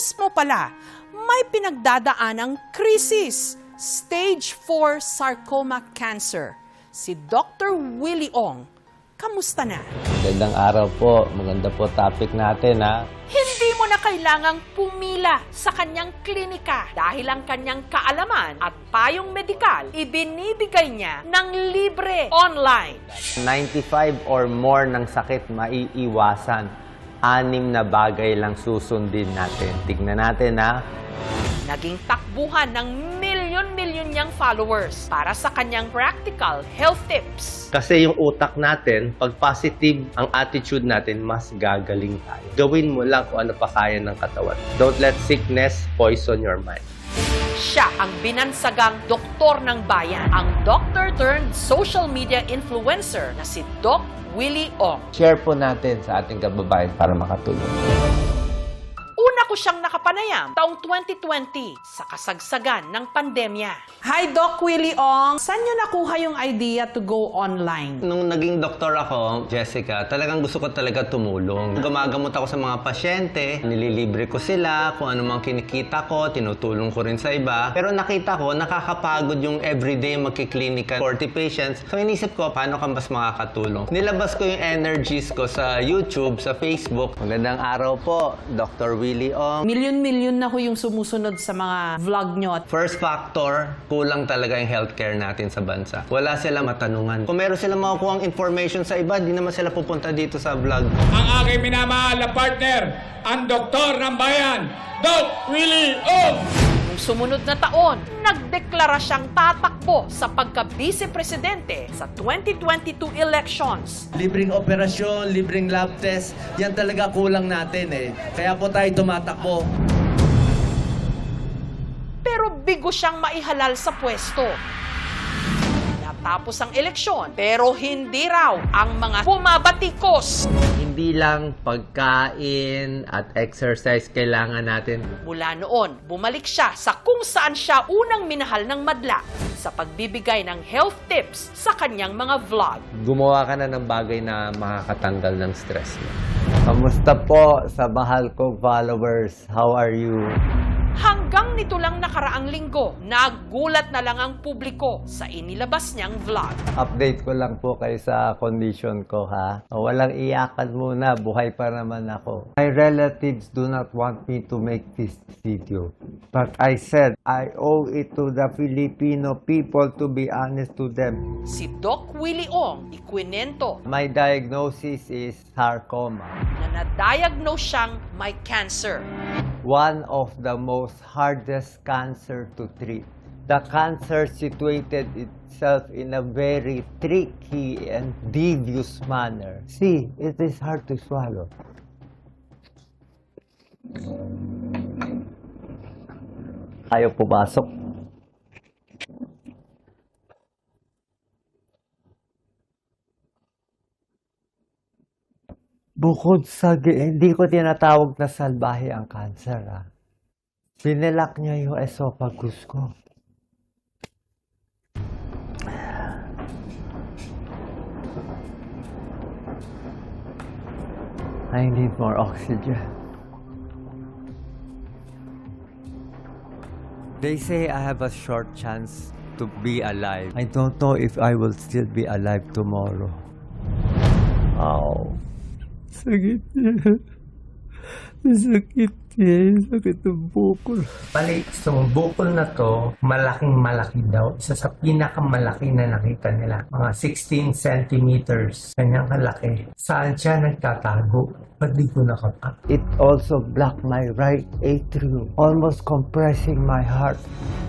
mismo pala may pinagdadaanang krisis, stage 4 sarcoma cancer. Si Dr. Willie Ong, kamusta na? Magandang araw po. Maganda po topic natin ha. Hindi mo na kailangang pumila sa kanyang klinika dahil ang kanyang kaalaman at payong medikal ibinibigay niya ng libre online. 95 or more ng sakit maiiwasan. Anim na bagay lang susundin natin. Tignan natin ha. Naging takbuhan ng milyon-milyon niyang followers para sa kanyang practical health tips. Kasi yung utak natin, pag positive ang attitude natin, mas gagaling tayo. Gawin mo lang kung ano pa kaya ng katawan. Don't let sickness poison your mind. Siya ang binansagang doktor ng bayan, ang doctor turned social media influencer na si Doc Willie Ong. Share po natin sa ating kababayan para makatulong. Ko siyang nakapanayam taong 2020 sa kasagsagan ng pandemya. Hi, Doc Willie Ong. Saan nyo nakuha yung idea to go online? Nung naging doktor ako, Jessica, talagang gusto ko talaga tumulong. Gumagamot ako sa mga pasyente, nililibre ko sila, kung ano mang kinikita ko, tinutulong ko rin sa iba. Pero nakita ko, nakakapagod yung everyday magkiklinika 40 patients. So inisip ko, paano ka mas makakatulong? Nilabas ko yung energies ko sa YouTube, sa Facebook. Magandang araw po, Dr. Willie Ong. Milyon-milyon na ho yung sumusunod sa mga vlog nyo. First factor, kulang talaga yung healthcare natin sa bansa. Wala silang matanungan. Kung meron silang makukuha information sa iba, di naman sila pupunta dito sa vlog. ang aking minamahal na partner, ang doktor ng bayan, Doc Willie Ong! Sumunod na taon, nagdeklara siyang tatakbo sa pagka-vice-presidente sa 2022 elections. Libreng operasyon, libreng lab test, yan talaga kulang natin eh. Kaya po tayo tumatakbo. Pero bigo siyang maihalal sa pwesto. Natapos ang eleksyon, pero hindi raw ang mga bumabatikos. Hindi lang pagkain at exercise kailangan natin. Mula noon, bumalik siya sa kung saan siya unang minahal ng madla sa pagbibigay ng health tips sa kanyang mga vlog. Gumawa ka na ng bagay na makakatanggal ng stress mo. Kamusta po sa mahal kong followers? How are you? Hanggang nito lang nakaraang linggo, nagulat na lang ang publiko sa inilabas niyang vlog. Update ko lang po kayo sa condition ko ha. Walang iyakan muna, buhay pa naman ako. My relatives do not want me to make this video. But I said, I owe it to the Filipino people to be honest to them. Si Doc Willie Ong ikwinento My diagnosis is sarcoma. na na-diagnose siyang may cancer. One of the most hardest cancer to treat. The cancer situated itself in a very tricky and devious manner. See, it is hard to swallow. Ayaw pumasok. Bukod sa, hindi ko tinatawag na salbahe ang cancer, ah. Pinilak niya yung esophagus ko. I need more oxygen. They say I have a short chance to be alive. I don't know if I will still be alive tomorrow. Ow. Sakit niya. Sakit niya. Sakit ng bukol. Bali, so bukol na to, malaking malaki daw. Isa sa pinakamalaki na nakita nila. Mga 16 centimeters. Kanyang kalaki. Saan siya nagtatago? Ba't di ko nakapa? It also blocked my right atrium, almost compressing my heart.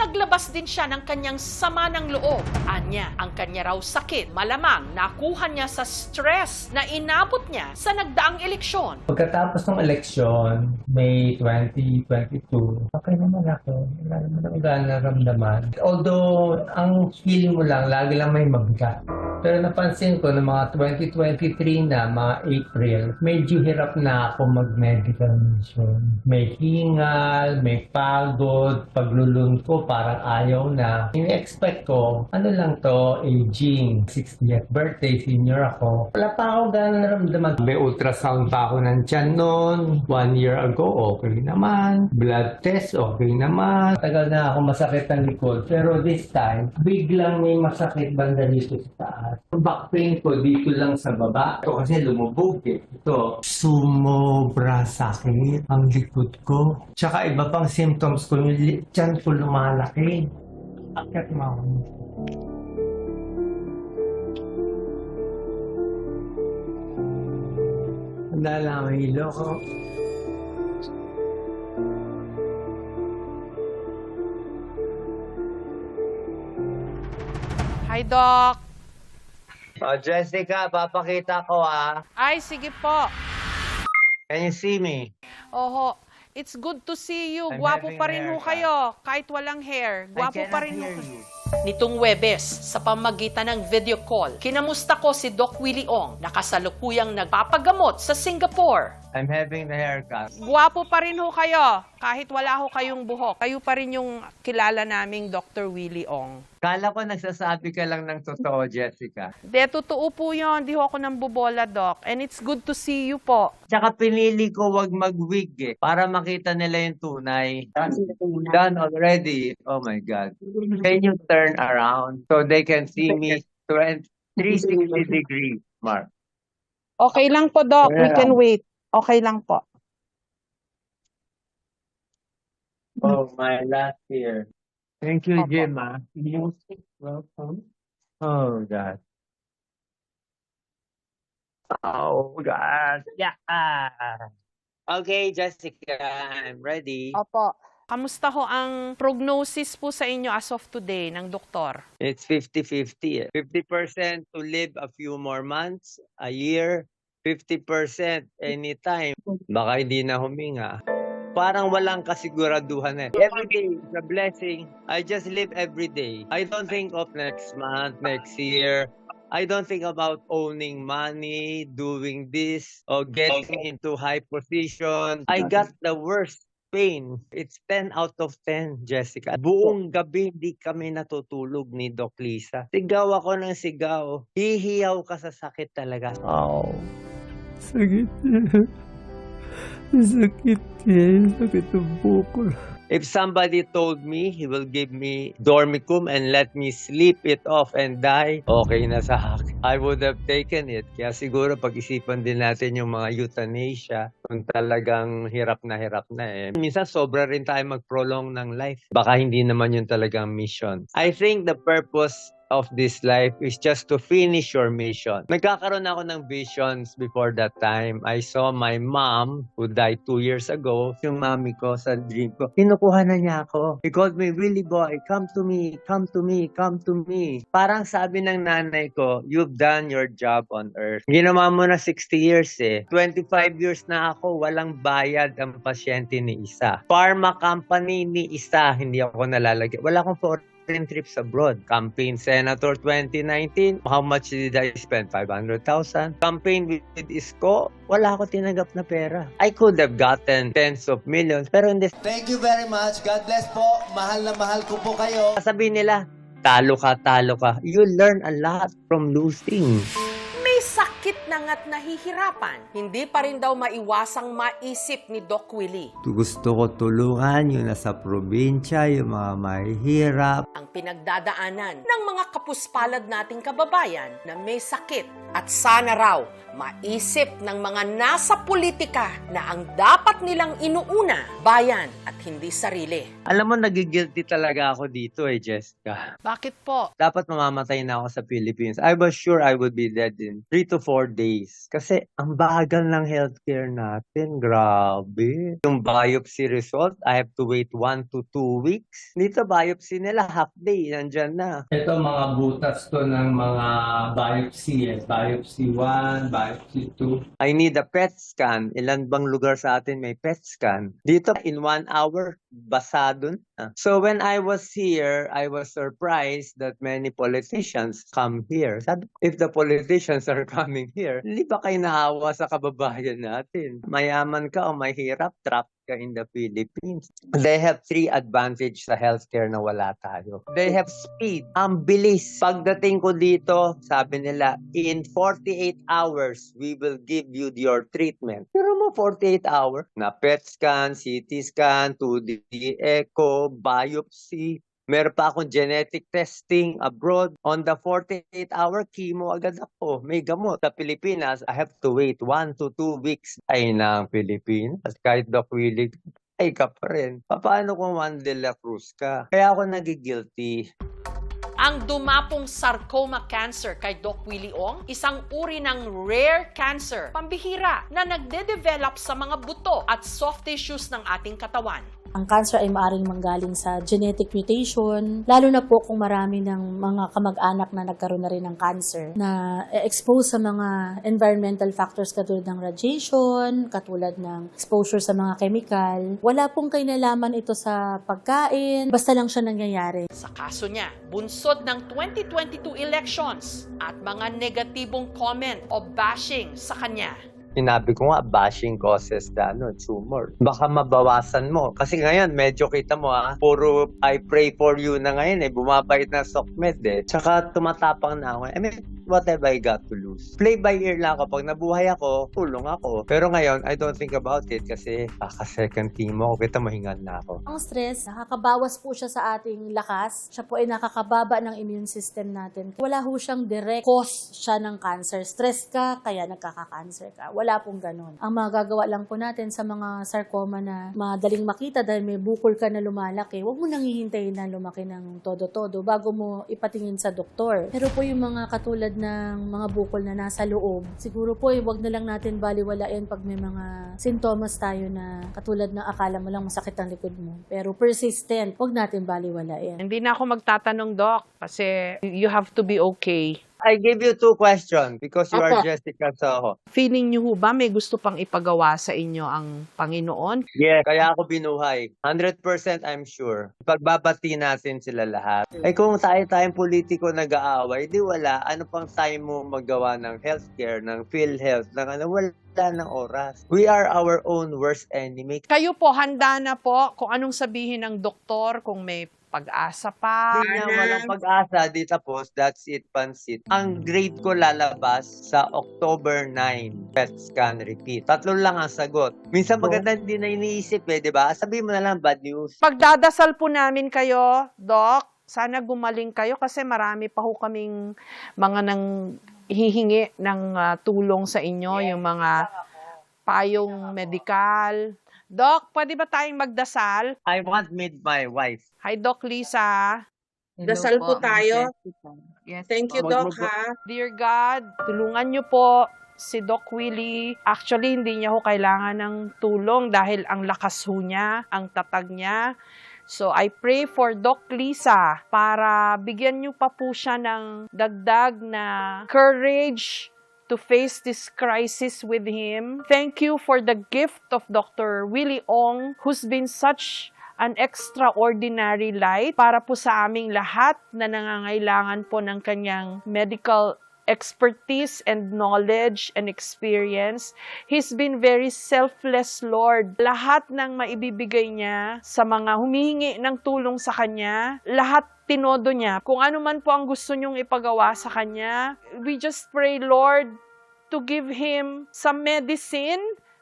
Naglabas din siya ng kanyang sama ng loob. Anya, ang kanya raw sakit, malamang nakuha niya sa stress na inabot niya sa nagdaang eleksyon. Pagkatapos ng eleksyon, May 2022, okay naman ako. Wala naman ako naramdaman. Although, ang feel mo lang, lagi lang may mabigat. Pero napansin ko na mga 2023 na, mga April, medyo hirap na ako mag-medical mission. May hingal, may pagod, paglulun ko parang ayaw na. Ini-expect ko, ano lang to, aging, 60th birthday, senior ako. Wala pa ako gano'n naramdaman. May ultrasound pa ako ng tiyan noon, one year ago o okay naman. Blood test, okay naman. Tagal na ako masakit ang likod. Pero this time, biglang may masakit banda dito sa taas. Back pain ko dito lang sa baba. Ito kasi lumubog eh. Ito, sumobra sakit ang likod ko. Tsaka iba pang symptoms ko, yung tiyan ko lumalaki. Akit mo. Lang ang hilo ko. Hi, Doc. Oh, Jessica, papakita ko ah. Ay, sige po. Can you see me? Oho. It's good to see you. I'm Gwapo having pa rin ho haircut. kayo. Kahit walang hair. Gwapo pa rin ho. Nitong Webes, sa pamagitan ng video call, kinamusta ko si Doc Willie Ong na kasalukuyang nagpapagamot sa Singapore. I'm having the haircut. Gwapo pa rin ho kayo. Kahit wala ho kayong buhok. Kayo pa rin yung kilala naming Dr. Willie Ong. Kala ko nagsasabi ka lang ng totoo, Jessica. De, totoo po yun. Di ho ako nang bubola, Doc. And it's good to see you po. Tsaka pinili ko wag mag-wig eh, para makita nila yung tunay. Done already. Oh my God. Can you turn around so they can see me 20 360 degrees, Mark? Okay lang po, Doc. We can wait. Okay lang po. Oh, my last year. Thank you, Jim. ah. Welcome. Oh, God. Oh, God. Yeah. Okay, Jessica, I'm ready. Opo. Kamusta ho ang prognosis po sa inyo as of today ng doktor? It's 50-50. eh. 50% to live a few more months, a year, 50% anytime. Baka hindi na huminga. Parang walang kasiguraduhan eh. Every day is a blessing. I just live every day. I don't think of next month, next year. I don't think about owning money, doing this, or getting into high position. I got the worst pain. It's 10 out of 10, Jessica. Buong gabi hindi kami natutulog ni Doc Lisa. Sigaw ako ng sigaw. Hihiyaw ka sa sakit talaga. Oh. Sakit. Sakit eh. Sakit ang buko. If somebody told me he will give me dormicum and let me sleep it off and die, okay na sa akin. I would have taken it. Kaya siguro pag-isipan din natin yung mga euthanasia kung talagang hirap na hirap na eh. Minsan sobra rin tayo mag-prolong ng life. Baka hindi naman yun talagang mission. I think the purpose of this life is just to finish your mission. Nagkakaroon ako ng visions before that time. I saw my mom who died two years ago. Yung mami ko sa dream ko, kinukuha na niya ako. He called me, Willie boy, come to me, come to me, come to me. Parang sabi ng nanay ko, you've done your job on earth. Ginawa mo na 60 years eh. 25 years na ako, walang bayad ang pasyente ni isa. Pharma company ni isa, hindi ako nalalagay. Wala akong foreign trips abroad. Campaign Senator 2019, how much did I spend? 500,000. Campaign with Isko, wala ako tinanggap na pera. I could have gotten tens of millions, pero hindi. Thank you very much. God bless po. Mahal na mahal ko po kayo. Sabihin nila, talo ka, talo ka. You learn a lot from losing. May sakit na nga't nahihirapan. Hindi pa rin daw maiwasang maisip ni Doc Willie Gusto ko tulungan yung nasa probinsya, yung mga mahihirap. ang pinagdadaanan ng mga kapuspalad nating kababayan na may sakit at sana raw maisip ng mga nasa politika na ang dapat nilang inuuna, bayan at hindi sarili. Alam mo, nagigilty talaga ako dito eh, Jessica. Bakit po? dapat mamamatay na ako sa Philippines. I was sure I would be dead in 3 to 4 days. Kasi ang bagal ng healthcare natin. Grabe. Yung biopsy result, I have to wait 1 to 2 weeks. Dito, biopsy nila half day. Nandyan na. Ito mga butas to ng mga biopsy eh. Biopsy 1, biopsy 2. I need a PET scan. Ilan bang lugar sa atin may PET scan? Dito, in one hour, basado na. So when I was here, I was surprised that many politicians come here. Sabi, if the politicians are coming here, hindi ba kayo naawa sa kababayan natin? Mayaman ka o mahirap, trap ka in the Philippines. They have three advantage sa healthcare na wala tayo. They have speed. Ang bilis. Pagdating ko dito, sabi nila, in 48 hours, we will give you your treatment. Pero mo 48 hours, na PET scan, CT scan, 2D echo, biopsy, Meron pa akong genetic testing abroad. On the 48-hour chemo agad ako. May gamot. Sa Pilipinas, I have to wait 1 to 2 weeks. Ay na Pilipinas. Kahit Doc Willie, ay ka pa rin. Paano kung Juan de la Cruz ka? Kaya ako nagigilty. Ang dumapong sarcoma cancer kay Doc Willie Ong, isang uri ng rare cancer, pambihira, na nagde-develop sa mga buto at soft tissues ng ating katawan. Ang cancer ay maaaring manggaling sa genetic mutation, lalo na po kung marami ng mga kamag-anak na nagkaroon na rin ng cancer na expose sa mga environmental factors katulad ng radiation, katulad ng exposure sa mga chemical. Wala pong kainalaman ito sa pagkain, basta lang siya nangyayari. Sa kaso niya, bunsod ng 2022 elections at mga negatibong comment o bashing sa kanya. Sinabi ko nga, bashing causes the ano, tumor. Baka mabawasan mo. Kasi ngayon, medyo kita mo ha, puro I pray for you na ngayon eh, bumabait na SOCMED eh. Tsaka tumatapang na ako. I mean, what have I got to lose? Play by ear lang ako. Pag nabuhay ako, tulong ako. Pero ngayon, I don't think about it kasi kaka-second team mo. Kita mahingan na ako. Ang stress, nakakabawas po siya sa ating lakas. Siya po ay nakakababa ng immune system natin. Wala ho siyang direct cause siya ng cancer. Stress ka, kaya nagkaka-cancer ka. Wala pong ganun. Ang magagawa lang po natin sa mga sarcoma na madaling makita dahil may bukol ka na lumalaki, huwag mo nang hihintayin na lumaki ng todo-todo bago mo ipatingin sa doktor. Pero po yung mga katulad ng mga bukol na nasa loob, siguro po eh, wag na lang natin baliwalain pag may mga sintomas tayo na katulad ng akala mo lang masakit ang likod mo. Pero persistent, wag natin baliwalain. Hindi na ako magtatanong, Doc, kasi you have to be okay. I give you two questions because you are Opo. Jessica Soho. Feeling niyo ho ba may gusto pang ipagawa sa inyo ang Panginoon? Yes, kaya ako binuhay. 100% I'm sure. Pagbabati natin sila lahat. Eh kung tayo-tayong politiko nag-aaway, di wala. Ano pang tayo mo magawa ng healthcare, ng PhilHealth, ng ano, wala ng oras. We are our own worst enemy. Kayo po, handa na po kung anong sabihin ng doktor, kung may pag-asa pa. Hindi na walang pag-asa, di tapos, that's it, pansit. Ang grade ko lalabas sa October 9, PET scan repeat. Tatlo lang ang sagot. Minsan maganda hindi na iniisip eh, di ba? Sabihin mo na lang bad news. Pagdadasal po namin kayo, Doc, sana gumaling kayo kasi marami pa ho kaming mga nang hihingi ng ah, tulong sa inyo, yung mga payong medikal. Doc, pwede ba tayong magdasal? I want meet my wife. Hi, Doc Lisa. Dasal po tayo. Thank you, Doc, ha? Dear God, tulungan niyo po si Doc Willie. Actually, hindi niya ho kailangan ng tulong dahil ang lakas ho niya, ang tatag niya. So, I pray for Doc Lisa para bigyan niyo pa po siya ng dagdag na courage to face this crisis with him. Thank you for the gift of Dr. Willie Ong who's been such an extraordinary light para po sa aming lahat na nangangailangan po ng kanyang medical expertise and knowledge and experience. He's been very selfless, Lord. Lahat ng maibibigay niya sa mga humihingi ng tulong sa kanya, lahat tinodo niya. Kung ano man po ang gusto niyong ipagawa sa kanya, we just pray, Lord, to give him some medicine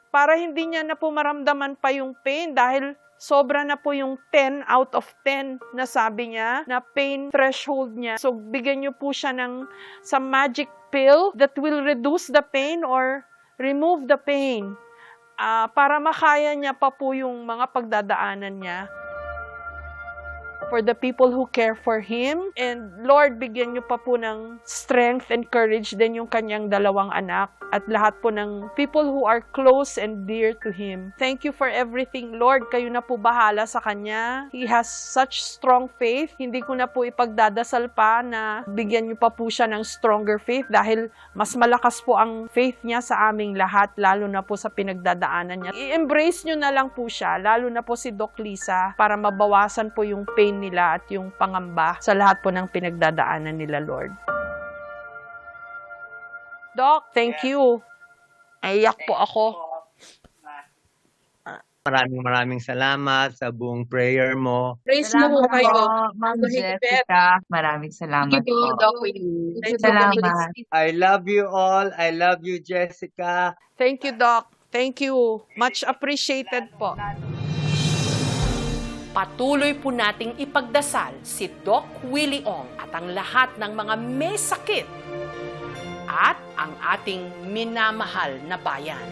para hindi niya na po maramdaman pa yung pain dahil sobra na po yung 10 out of 10 na sabi niya na pain threshold niya. So, bigyan niyo po siya ng some magic pill that will reduce the pain or remove the pain ah, para makaya niya pa po yung mga pagdadaanan niya for the people who care for him. And Lord, bigyan niyo pa po ng strength and courage din yung kanyang dalawang anak at lahat po ng people who are close and dear to him. Thank you for everything, Lord. Kayo na po bahala sa kanya. He has such strong faith. Hindi ko na po ipagdadasal pa na bigyan niyo pa po siya ng stronger faith dahil mas malakas po ang faith niya sa aming lahat, lalo na po sa pinagdadaanan niya. I-embrace niyo na lang po siya, lalo na po si Doc Lisa, para mabawasan po yung pain nila at yung pangamba sa lahat po ng pinagdadaanan nila, Lord. Doc, thank you. Naiyak po ako. Maraming maraming salamat sa buong prayer mo. Praise mo Salamat po kayo. Ma'am. Jessica. Maraming salamat Thank you po, po. Doc Willie. Thank you, Doc Salamat. I love you all. I love you, Jessica. Thank you, Doc. Thank you. Much appreciated po. Patuloy po nating ipagdasal si Doc Willie Ong at ang lahat ng mga may sakit at ang ating minamahal na bayan.